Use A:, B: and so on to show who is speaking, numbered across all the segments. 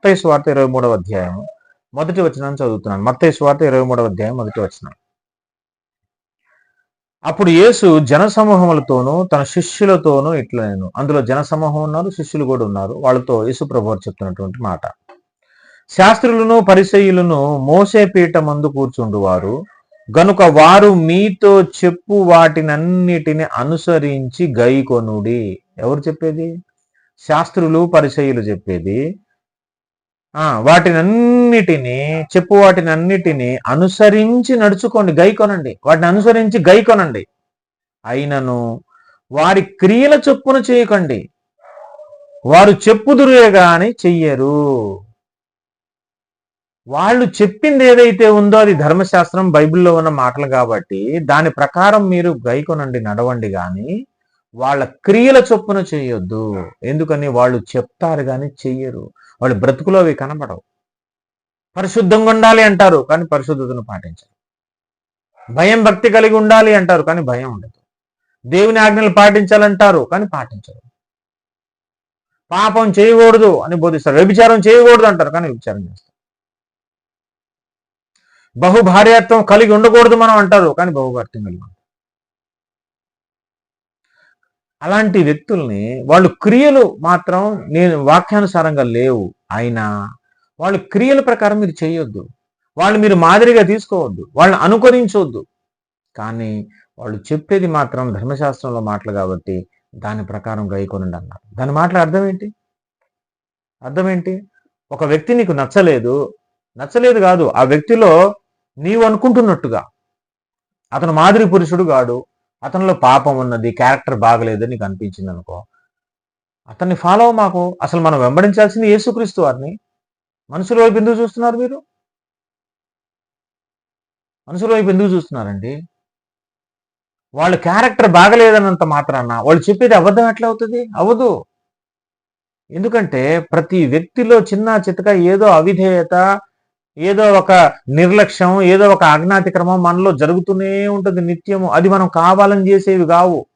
A: మత్తయి స్వార్థ ఇరవై మూడవ అధ్యాయం మొదటి వచనాన్ని చదువుతున్నాను. మత్తయి స్వార్థ ఇరవై మూడవ అధ్యాయం మొదటి వచనం. అప్పుడు యేసు జనసమూహములతోనూ తన శిష్యులతోనూ ఇట్లా నేను అందులో జనసమూహం ఉన్నారు శిష్యులు కూడా ఉన్నారు. వాళ్ళతో యేసు ప్రభు చెప్తున్నటువంటి మాట. శాస్త్రులను పరిచయులను మోసే పీట మందు కూర్చుండువారు. గనుక వారు మీతో చెప్పు వాటినన్నిటిని అనుసరించి గైకొనుడి. ఎవరు చెప్పేది? శాస్త్రులు పరిచయులు చెప్పేది. వాటినన్నిటిని చెప్పు వాటినన్నిటిని అనుసరించి నడుచుకోండి. గై కొనండి. వాటిని అనుసరించి గై కొనండి. అయినను వారి క్రియల చొప్పున చేయకండి. వారు చెప్పుదురే గాని చెయ్యరు. వాళ్ళు చెప్పింది ఏదైతే ఉందో అది ధర్మశాస్త్రం బైబిల్లో ఉన్న మాటలు కాబట్టి దాని ప్రకారం మీరు గైకొనండి నడవండి కానీ వాళ్ళ క్రియల చొప్పున చేయొద్దు. ఎందుకని? వాళ్ళు చెప్తారు కానీ చెయ్యరు. వాళ్ళు బ్రతుకులో అవి కనబడవు. పరిశుద్ధంగా ఉండాలి అంటారు కానీ పరిశుద్ధతను పాటించరు. భయం భక్తి కలిగి ఉండాలి అంటారు కానీ భయం ఉండదు. దేవుని ఆజ్ఞలు పాటించాలంటారు కానీ పాటించరు. పాపం చేయకూడదు అని బోధిస్తారు. వ్యభిచారం చేయకూడదు అంటారు కానీ వ్యభిచారం చేస్తారు. బహుభార్యత్వం కలిగి ఉండకూడదు మనం అంటారు కానీ బహుభార్యం కలిగి ఉంటారు అలాంటి వ్యక్తుల్ని వాళ్ళు క్రియలు మాత్రం నేను వాక్యానుసారంగా లేవు. అయినా వాళ్ళు క్రియల ప్రకారం మీరు చేయొద్దు. వాళ్ళు మీరు మాదిరిగా తీసుకోవద్దు. వాళ్ళని అనుకరించవద్దు కానీ వాళ్ళు చెప్పేది మాత్రం ధర్మశాస్త్రంలో మాటలు కాబట్టి దాని ప్రకారం గైకొనండి అన్నారు. దాని మాటల అర్థం ఏంటి? అర్థం ఏంటి? ఒక వ్యక్తి నీకు నచ్చలేదు. నచ్చలేదు కాదు. ఆ వ్యక్తిలో నీవు అనుకుంటున్నట్టుగా. అతను మాదిరి పురుషుడు కాడు. అతనిలో పాపం ఉన్నది క్యారెక్టర్ బాగలేదు నీకు అనిపించింది అనుకో అతన్ని ఫాలో మాకు. అసలు మనం వెంబడించాల్సింది యేసుక్రీస్తు వారిని. మనుషుల వైపు ఎందుకు చూస్తున్నారు మీరు? మనుషుల వైపు ఎందుకు చూస్తున్నారండి? వాళ్ళ క్యారెక్టర్ బాగలేదన్నంత మాత్రాన వాళ్ళు చెప్పేది అబద్ధం ఎట్లా అవుతుంది? అవ్వదు. ఎందుకంటే ప్రతి వ్యక్తిలో చిన్న చితక ఏదో అవిధేయత ఏదో ఒక నిర్లక్ష్యం ఏదో ఒక అజ్ఞాతిక్రమం మనలో జరుగుతూనే ఉంటుంది నిత్యము. అది మనం కావాలని చేసేవి కావు.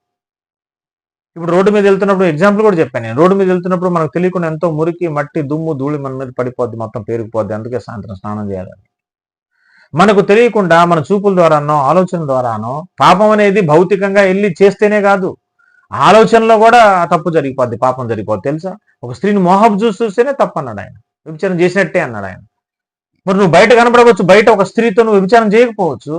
A: ఇప్పుడు రోడ్డు మీద వెళ్తున్నప్పుడు ఎగ్జాంపుల్ కూడా చెప్పాను నేను. రోడ్డు మీద వెళ్తున్నప్పుడు మనకు తెలియకుండా ఎంతో మురికి మట్టి దుమ్ము ధూళి మన మీద పడిపోద్ది మొత్తం పేరుకుపోద్ది. అందుకే సాయంత్రం స్నానం చేయాలని. మనకు తెలియకుండా మన చూపుల ద్వారానో ఆలోచన ద్వారానో పాపం అనేది భౌతికంగా వెళ్ళి చేస్తేనే కాదు. ఆలోచనలో కూడా తప్పు జరిగిపోద్ది పాపం జరిగిపోద్ది తెలుసా? ఒక స్త్రీని మోహపు చూసి చూస్తేనే తప్పు అన్నాడు ఆయన. విభజన చేసినట్టే అన్నాడు ఆయన. మరి నువ్వు బయట కనపడవచ్చు బయట ఒక స్త్రీతో నువ్వు విచారం చేయకపోవచ్చు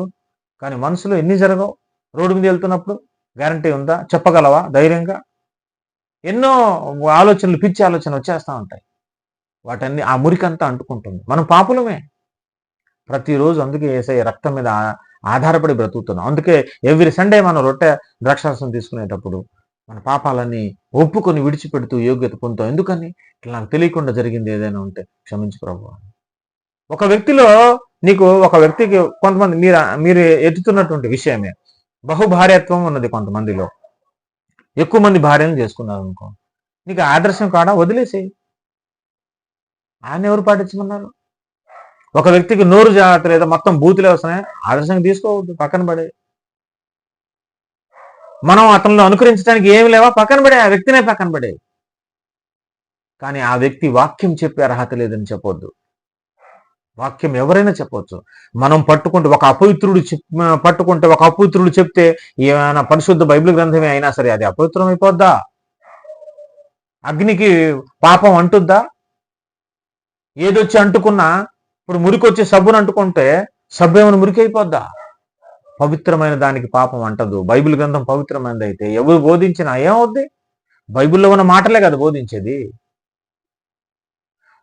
A: కానీ మనసులో ఎన్ని జరగవు? రోడ్డు మీద వెళ్తున్నప్పుడు గ్యారంటీ ఉందా? చెప్పగలవా? ధైర్యంగా? ఎన్నో ఆలోచనలు పిచ్చి ఆలోచన వచ్చేస్తూ ఉంటాయి. వాటన్ని ఆ మురికంతా అంటుకుంటుంది. మనం పాపులమే. ప్రతిరోజు అందుకే ఏసై రక్తం మీద ఆధారపడి బ్రతుకుతున్నాం. అందుకే ఎవ్రీ సండే మనం రొట్టె ద్రాక్షారసం తీసుకునేటప్పుడు మన పాపాలన్నీ ఒప్పుకొని విడిచిపెడుతూ యోగ్యత పొందుతాం. ఎందుకని? ఇట్లా నాకు తెలియకుండా జరిగింది ఏదైనా ఉంటే క్షమించు ప్రభు ఒక వ్యక్తిలో నీకు ఒక వ్యక్తికి కొంతమంది మీరు మీరు ఎత్తుతున్నటువంటి విషయమే. బహుభార్యత్వం ఉన్నది కొంతమందిలో. ఎక్కువ మంది భార్యను చేసుకున్నారు అనుకో. నీకు ఆదర్శం కాడ? వదిలేసేయి. ఆయన ఎవరు పాటించమన్నారు? ఒక వ్యక్తికి నోరు జాగ్రత్త లేదా మొత్తం బూతులే వస్తున్నాయి? ఆదర్శంగా తీసుకోవద్దు పక్కన పడే. మనం అతనిలో అనుకరించడానికి ఏమి లేవా? పక్కన పడే. ఆ వ్యక్తినే పక్కన పడే. కానీ ఆ వ్యక్తి వాక్యం చెప్పే అర్హత లేదని చెప్పొద్దు. వాక్యం ఎవరైనా చెప్పొచ్చు మనం పట్టుకుంటే ఒక అపవిత్రుడు చెప్- పట్టుకుంటే ఒక అపవిత్రుడు చెప్తే ఏమైనా పరిశుద్ధ బైబిల్ గ్రంథమే అయినా సరే అది అపవిత్రం అయిపోద్దా? అగ్నికి పాపం అంటుద్దా? ఏదొచ్చి అంటుకున్నా ఇప్పుడు మురికి వచ్చి సబ్బును అంటుకుంటే సబ్బు ఏమైనా మురికి అయిపోద్దా పవిత్రమైన దానికి పాపం అంటదు. బైబిల్ గ్రంథం పవిత్రమైనది అయితే ఎవరు బోధించినా ఏమవుద్ది? బైబిల్లో ఉన్న మాటలే కదా బోధించేది.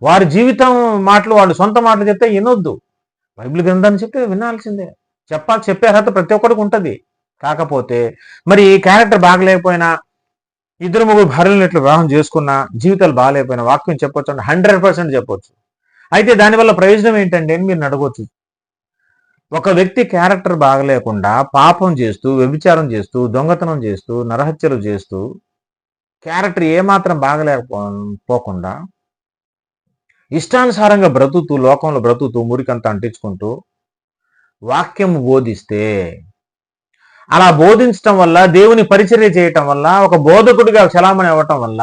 A: వారి జీవితం మాటలు వాళ్ళు సొంత మాటలు చెప్తే వినొద్దు. బైబిల్ గ్రంథాన్ని చెప్తే వినాల్సిందే. చెప్పాలి చెప్పే అర్హత ప్రతి ఒక్కరికి ఉంటుంది. కాకపోతే మరి క్యారెక్టర్ బాగలేకపోయినా ఇద్దరు ముగ్గురు భార్యలను ఇట్లా వివాహం చేసుకున్నా జీవితాలు బాగాలేకపోయినా వాక్యం చెప్పొచ్చు అంటే హండ్రెడ్ పర్సెంట్ చెప్పొచ్చు. అయితే దానివల్ల ప్రయోజనం ఏంటంటే అని మీరు అడగొచ్చు ఒక వ్యక్తి క్యారెక్టర్ బాగలేకుండా పాపం చేస్తూ వ్యభిచారం చేస్తూ దొంగతనం చేస్తూ నరహత్యలు చేస్తూ క్యారెక్టర్ ఏమాత్రం బాగలేకపో పోకుండా ఇష్టానుసారంగా బ్రతుకుతూ లోకంలో బ్రతుకుతూ మురికంతా అంటించుకుంటూ వాక్యం బోధిస్తే అలా బోధించటం వల్ల దేవుని పరిచర్య చేయటం వల్ల ఒక బోధకుడిగా చలామణి అవ్వటం వల్ల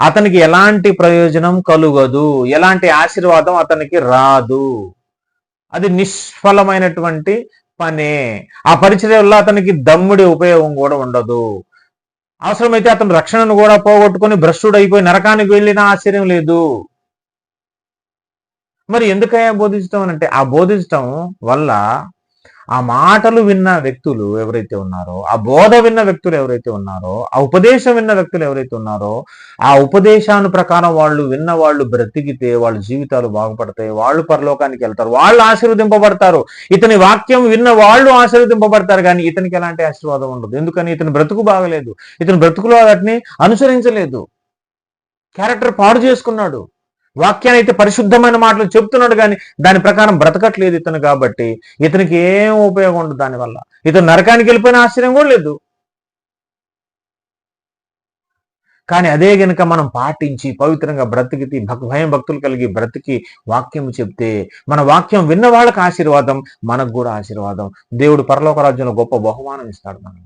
A: అతనికి ఎలాంటి ప్రయోజనం కలుగదు ఎలాంటి ఆశీర్వాదం అతనికి రాదు. అది నిష్ఫలమైనటువంటి పనే. ఆ పరిచర్య వల్ల అతనికి దమ్ముడి ఉపయోగం కూడా ఉండదు. అవసరమైతే అతను రక్షణను కూడా పోగొట్టుకుని భ్రష్టుడు అయిపోయి నరకానికి వెళ్ళినా ఆశ్చర్యం లేదు. మరి ఎందుకయ్యా బోధించడం అంటే ఆ బోధించటం వల్ల ఆ మాటలు విన్న వ్యక్తులు ఎవరైతే ఉన్నారో ఆ బోధ విన్న వ్యక్తులు ఎవరైతే ఉన్నారో ఆ ఉపదేశం విన్న వ్యక్తులు ఎవరైతే ఉన్నారో ఆ ఉపదేశాను ప్రకారం వాళ్ళు విన్న వాళ్ళు బ్రతికితే వాళ్ళ జీవితాలు బాగుపడతాయి వాళ్ళు పరలోకానికి వెళ్తారు వాళ్ళు ఆశీర్వదింపబడతారు. ఇతని వాక్యం విన్న వాళ్ళు ఆశీర్వదింపబడతారు కానీ ఇతనికి ఎలాంటి ఆశీర్వాదం ఉండదు. ఎందుకని? ఇతని బ్రతుకు బాగలేదు. ఇతని బ్రతుకులో వాటిని అనుసరించలేదు. క్యారెక్టర్ పాడు చేసుకున్నాడు. వాక్యాన్ని అయితే పరిశుద్ధమైన మాటలు చెప్తున్నాడు కానీ దాని ప్రకారం బ్రతకట్లేదు ఇతను కాబట్టి ఇతనికి ఏం ఉపయోగం ఉండదు దానివల్ల ఇతను నరకానికి వెళ్ళిపోయిన ఆశ్చర్యం కూడా లేదు. కానీ అదే గనుక మనం పాటించి పవిత్రంగా బ్రతికి భక్ భయం భక్తులు కలిగి బ్రతికి వాక్యం చెప్తే మన వాక్యం విన్న వాళ్ళకి ఆశీర్వాదం మనకు కూడా ఆశీర్వాదం. దేవుడు పరలోక రాజ్యంలో గొప్ప బహుమానం ఇస్తాడు మనం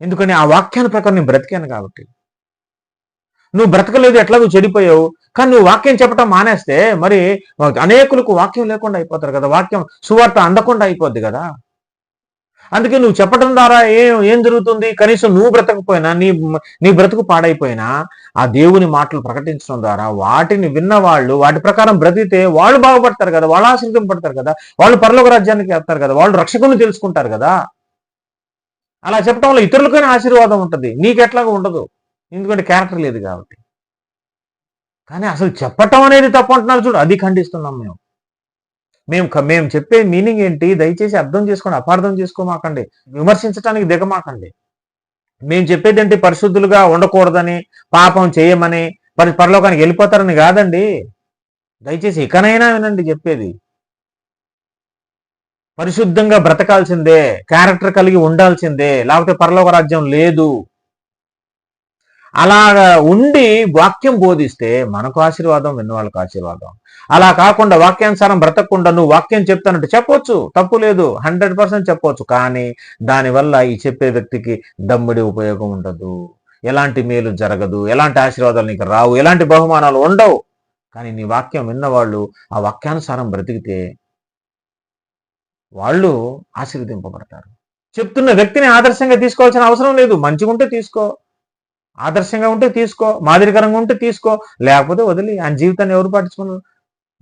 A: ఎందుకని? ఆ వాక్యాన్ని ప్రకారం నేను బ్రతికాను కాబట్టి. నువ్వు బ్రతకలేదు ఎట్లా నువ్వు చెడిపోయావు? కానీ నువ్వు వాక్యం చెప్పటం మానేస్తే మరి అనేకులకు వాక్యం లేకుండా అయిపోతారు కదా. వాక్యం సువార్త అందకుండా అయిపోద్ది కదా. అందుకే నువ్వు చెప్పడం ద్వారా ఏం ఏం జరుగుతుంది? కనీసం నువ్వు బ్రతకపోయినా నీ నీ బ్రతుకు పాడైపోయినా ఆ దేవుని మాటలు ప్రకటించడం ద్వారా వాటిని విన్న వాళ్ళు వాటి ప్రకారం బ్రతికితే వాళ్ళు బాగుపడతారు కదా. వాళ్ళు ఆశ్రయింపడతారు కదా. వాళ్ళు పరలోక రాజ్యానికి వెళ్తారు కదా. వాళ్ళు రక్షకుని తెలుసుకుంటారు కదా. అలా చెప్పడం వల్ల ఇతరులకైనా ఆశీర్వాదం ఉంటుంది. నీకెట్లాగా ఉండదు. ఎందుకంటే క్యారెక్టర్ లేదు కాబట్టి. కానీ అసలు చెప్పటం అనేది తప్పు అంటున్నారు చూడు. అది ఖండిస్తున్నాం మేము. మేము మేము చెప్పే మీనింగ్ ఏంటి? దయచేసి అర్థం చేసుకోండి అపార్థం చేసుకోమాకండి విమర్శించడానికి దిగమాకండి. మేము చెప్పేది ఏంటి? పరిశుద్ధులుగా ఉండకూడదని పాపం చేయమని పరి పరలోకానికి వెళ్ళిపోతారని కాదండి. దయచేసి ఇకనైనా వినండి చెప్పేది. పరిశుద్ధంగా బ్రతకాల్సిందే క్యారెక్టర్ కలిగి ఉండాల్సిందే లేకపోతే పరలోక రాజ్యం లేదు. అలాగా ఉండి వాక్యం బోధిస్తే మనకు ఆశీర్వాదం విన్నవాళ్ళకు ఆశీర్వాదం. అలా కాకుండా వాక్యానుసారం బ్రతకకుండా నువ్వు వాక్యం చెప్తానంటే చెప్పొచ్చు. తప్పు లేదు. హండ్రెడ్ పర్సెంట్ చెప్పొచ్చు. కానీ దానివల్ల ఈ చెప్పే వ్యక్తికి దమ్ముడి ఉపయోగం ఉండదు. ఎలాంటి మేలు జరగదు. ఎలాంటి ఆశీర్వాదాలు నీకు రావు. ఎలాంటి బహుమానాలు ఉండవు. కానీ నీ వాక్యం విన్నవాళ్ళు ఆ వాక్యానుసారం బ్రతికితే వాళ్ళు ఆశీర్వదింపబడతారు. చెప్తున్న వ్యక్తిని ఆదర్శంగా తీసుకోవాల్సిన అవసరం లేదు. మంచిగుంటే తీసుకో. ఆదర్శంగా ఉంటే తీసుకో మాదిరికరంగా ఉంటే తీసుకో లేకపోతే వదిలి. ఆయన జీవితాన్ని ఎవరు పట్టించుకున్నారు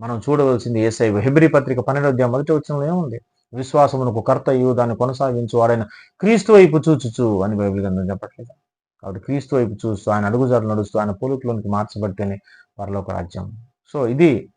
A: మనం చూడవలసింది ఏసై హెబ్రి పత్రిక పన్నెండు మొదటి వచ్చిన ఏముంది? విశ్వాసమునకు కర్తయు దాన్ని కొనసాగించు వాడైన క్రీస్తు వైపు చూచుచు అని బైబిల్ గ్రంథం చెప్పట్లేదు. కాబట్టి క్రీస్తు వైపు చూస్తూ ఆయన అడుగుజాడలు నడుస్తూ ఆయన పోలికలోనికి మార్చబడితేనే పరలోక రాజ్యం. సో ఇది